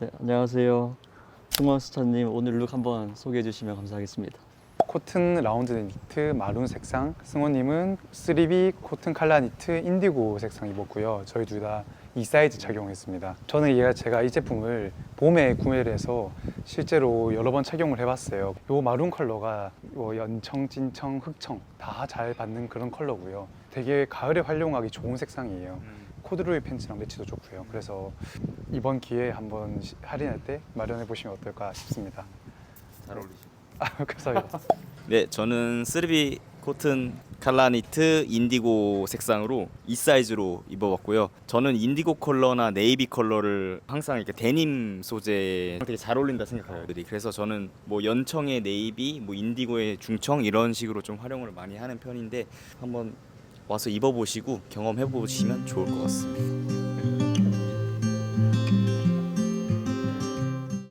네, 안녕하세요. 승원스타님 오늘 룩 한번 소개해 주시면 감사하겠습니다. 코튼 라운드 니트 마룬 색상, 승호님은 3B 코튼 칼라 니트 인디고 색상 입었고요. 저희 둘 다 이 사이즈 착용했습니다. 저는 얘가 제가 이 제품을 봄에 구매를 해서 실제로 여러 번 착용을 해봤어요. 이 마룬 컬러가 요 연청, 진청, 흑청 다 잘 받는 그런 컬러고요. 되게 가을에 활용하기 좋은 색상이에요. 코드로이 팬츠랑 매치도 좋고요. 그래서 이번 기회에 한번 시- 할인할 때 마련해 보시면 어떨까 싶습니다. 잘 어울리시고. 아, 감사합니다. 네, 저는 쓰리비 코튼 칼라니트 인디고 색상으로 이 사이즈로 입어봤고요. 저는 인디고 컬러나 네이비 컬러를 항상 이렇게 데님 소재 되게 잘 어울린다 생각해요. 그래서 저는 뭐 연청의 네이비, 뭐 인디고의 중청 이런 식으로 좀 활용을 많이 하는 편인데 한번 와서 입어보시고 경험해 보시면 좋을 것 같습니다.